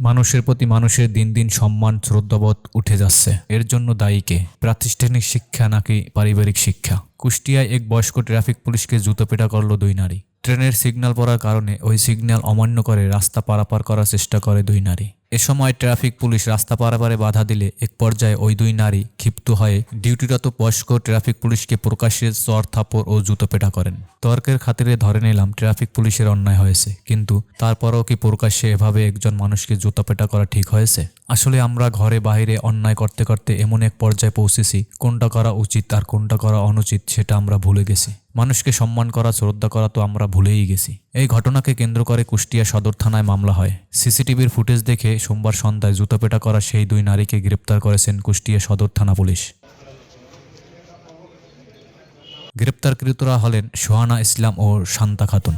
মানুষের প্রতি মানুষের দিন দিন সম্মান, শ্রদ্ধাবোধ উঠে যাচ্ছে। এর জন্য দায়ী কে? প্রাতিষ্ঠানিক শিক্ষা নাকি পারিবারিক শিক্ষা? কুষ্টিয়ায় এক বয়স্ক ট্রাফিক পুলিশকে জুতো পেটা করল দুই নারী। ট্রেনের সিগন্যাল পড়ার কারণে ওই সিগন্যাল অমান্য করে রাস্তা পারাপার করার চেষ্টা করে দুই নারী। এ সময় ট্রাফিক পুলিশ রাস্তা পারাপারে বাধা দিলে এক পর্যায়ে ওই দুই নারী ক্ষিপ্ত হয়ে ডিউটিরত বয়স্ক ট্রাফিক পুলিশকে প্রকাশ্যে চর, থাপড় ও জুতো পেটা করেন। তর্কের খাতিরে ধরে নিলাম ট্রাফিক পুলিশের অন্যায় হয়েছে, কিন্তু তারপরও কি প্রকাশ্যে এভাবে একজন মানুষকে জুতো পেটা করা ঠিক হয়েছে? আসলে আমরা ঘরে বাইরে অন্যায় করতে করতে এমন এক পর্যায়ে পৌঁছেছি, কোনটা করা উচিত আর কোনটা করা অনুচিত সেটা আমরা ভুলে গেছি। মানুষকে সম্মান করা, শ্রদ্ধা করা তো আমরা ভুলেই গেছি। এই ঘটনাকে কেন্দ্র করে কুষ্টিয়া সদর থানায় মামলা হয়। সিসিটিভির ফুটেজ দেখে সোমবার সন্ধ্যায় জুতোপেটা করা সেই দুই নারীকে গ্রেপ্তার করেছেন কুষ্টিয়া সদর থানা পুলিশ। গ্রেপ্তারকৃতরা হলেন সোহানা ইসলাম ও শান্তা খাতুন।